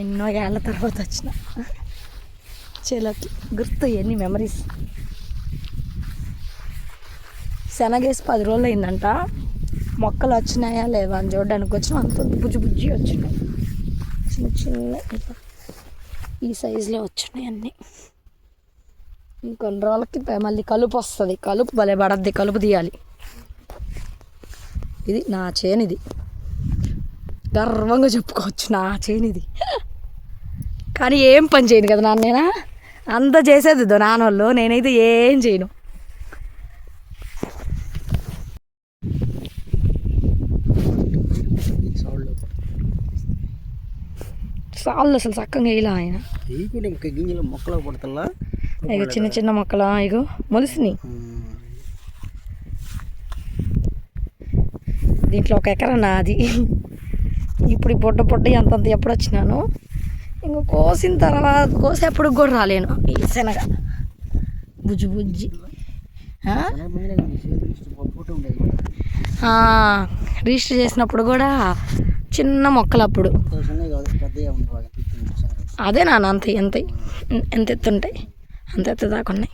ఎన్నో ఏళ్ళ తర్వాత వచ్చిన చేలోకి గుర్తు ఎన్ని మెమరీస్ శనగేసి పది రోజులు అయిందంట. మొక్కలు వచ్చినాయా లేవా అని చూడడానికి వచ్చిన. అంత బుజ్జి బుజ్జి వచ్చినాయి. చిన్న చిన్న ఇట్లా ఈ సైజులో వచ్చినాయి అన్నీ. ఇంకొన్ని రోజులకి మళ్ళీ కలుపు వస్తుంది. కలుపు భలే పడద్ది. కలుపు తీయాలి. ఇది నా చేను ఇది గర్వంగా చెప్పుకోవచ్చు నా చేను ఇది కానీ ఏం పని చేయను కదా నాన్న నేనా అంత చేసేది నాన్నోళ్ళు నేనైతే ఏం చేయను. సాళ్ళు అసలు చక్కగా వేయలే ఆయన. గింజలు మొక్కలు పడుతుందా చిన్న చిన్న మొక్కలు ఇగో మొలిసినాయి దీంట్లో ఒక ఎకరా నాది. ఇప్పుడు ఈ పొట్ట పొట్ట అంతంత ఎప్పుడు వచ్చినాను? ఇంకో కోసిన తర్వాత కోసేప్పుడు కూడా రాలేను. ఈ శనగ. బుజ్జి బుజ్జి. రిజిస్టర్ చేసినప్పుడు కూడా చిన్న మొక్కలు అప్పుడు. అదే నాన్న అంత ఎంత ఎంత ఎత్తుంటాయి అంత ఎత్తు దాకా ఉన్నాయి.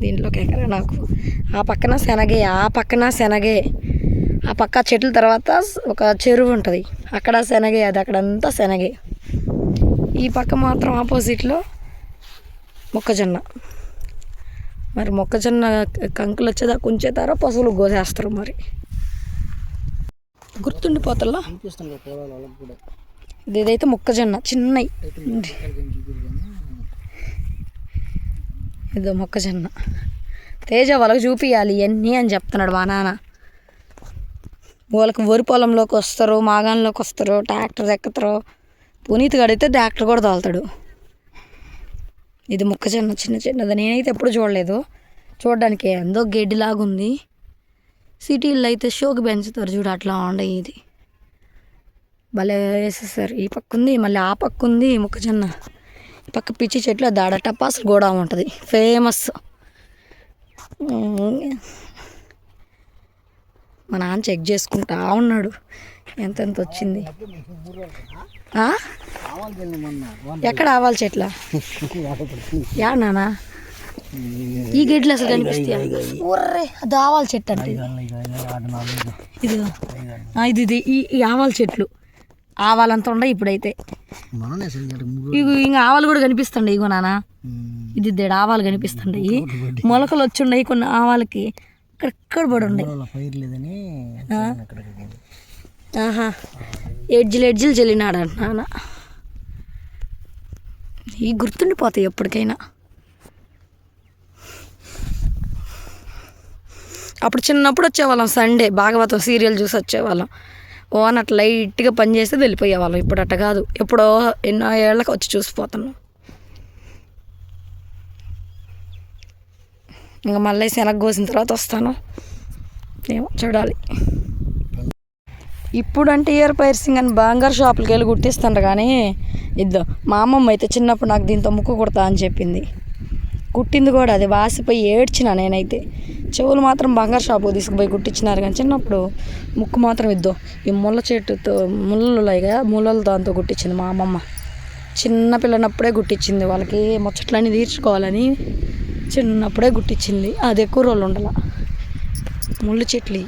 దీంట్లోకి ఎక్కడ నాకు ఆ పక్కన శనగే ఆ పక్కన శనగే. ఆ పక్క చెట్ల తర్వాత ఒక చెరువు ఉంటుంది. అక్కడ శనగే అది అక్కడంతా శనగే. ఈ పక్క మాత్రం ఆపోజిట్లో మొక్కజొన్న. మరి మొక్కజొన్న కంకులు వచ్చేదా కుంచేతారో పశువులు గోసేస్తారు మరి. గుర్తుండిపోతల్లా? ఇది ఇదైతే మొక్కజొన్న చిన్నవి ఇదో మొక్కజొన్న. తేజ వాళ్ళకి చూపియాలి ఇవన్నీ అని చెప్తున్నాడు మా నాన్న. వాళ్ళకి వరి పొలంలోకి వస్తారు మాగాణంలోకి వస్తారు ట్రాక్టర్ ఎక్కుతారు. పునీత్ గడితే ట్రాక్టర్ కూడా తోలుతాడు. ఇది మొక్కజొన్న చిన్న చిన్నది. నేనైతే ఎప్పుడు చూడలేదు. చూడడానికి ఎంతో గడ్డిలాగుంది సిటీల్లో అయితే షోకి పెంచుతారు చూడు అట్లా ఉండే ఇది. భలే వేసేసారు ఈ పక్క ఉంది మళ్ళీ ఆ పక్క ఉంది మొక్కజొన్న. ఈ పక్క పిచ్చి చెట్లు దాడ టపాసులు కూడా ఉంటుంది. ఫేమస్ మా నాన్న చెక్ చేసుకుంటా ఉన్నాడు. ఎంతెంత వచ్చింది? ఎక్కడ ఆవాల చెట్ల? యా నానా ఈ గడ్లు అసలు కనిపిస్తాయి? అది ఆవాల చెట్టు అంటే. ఇది ఇది ఇది ఈ ఈ ఆవాల చెట్లు. ఆవాలంత ఉండే ఇప్పుడైతే. ఇగో ఇంకా ఆవాలు కూడా కనిపిస్తుండే ఇగో నాన్న. ఇది దేడు ఆవాలు కనిపిస్తుండయి. మొలకలు వచ్చిండయి కొన్ని ఆవాలకి. ఇక్కడ పడి అక్కడికి. ఆహా. ఎడ్జిలు ఎడ్జిలు చెల్లినాడు అంట నాన్న. ఈ గుర్తుండిపోతాయి ఎప్పటికైనా. అప్పుడు చిన్నప్పుడు వచ్చేవాళ్ళం సండే భాగవతం సీరియల్ చూసి వచ్చేవాళ్ళం. ఓన్ అట్లా లైట్గా పని చేస్తే వెళ్ళిపోయేవాళ్ళం. ఇప్పుడు అట్ట కాదు. ఎప్పుడో ఎన్నో ఏళ్ళకి వచ్చి చూసిపోతున్నాం. ఇంకా మళ్ళీ శనగ కోసిన తర్వాత వస్తాను. ఏమో చూడాలి. ఇప్పుడు అంటే ఇయర్ పైర్సింగ్ అని బంగారు షాపులకి వెళ్ళి కుట్టిస్తుండ్రు కానీ ఇద్దో మా అమ్మమ్మ అయితే చిన్నప్పుడు నాకు దీంతో ముక్కు కుడతా అని చెప్పింది. కుట్టింది కూడా అది వాసిపోయి ఏడ్చిన నేనైతే. చెవులు మాత్రం బంగారు షాపుకి తీసుకుపోయి కుట్టించినారు కానీ చిన్నప్పుడు ముక్కు మాత్రం ఇద్దో ఈ ముళ్ళ చెట్టుతో ముళ్ళు ఉన్నాయి కదా ముళ్ళల దాంతో కుట్టించింది మా అమ్మమ్మ. చిన్న పిల్లనప్పుడే కుట్టించింది వాళ్ళకి ముచ్చట్లన్నీ తీర్చుకోవాలని. చిన్నప్పుడే గుట్టించింది అది ఎక్కువ రోజులు ఉండాల. ముళ్ళు చెట్లు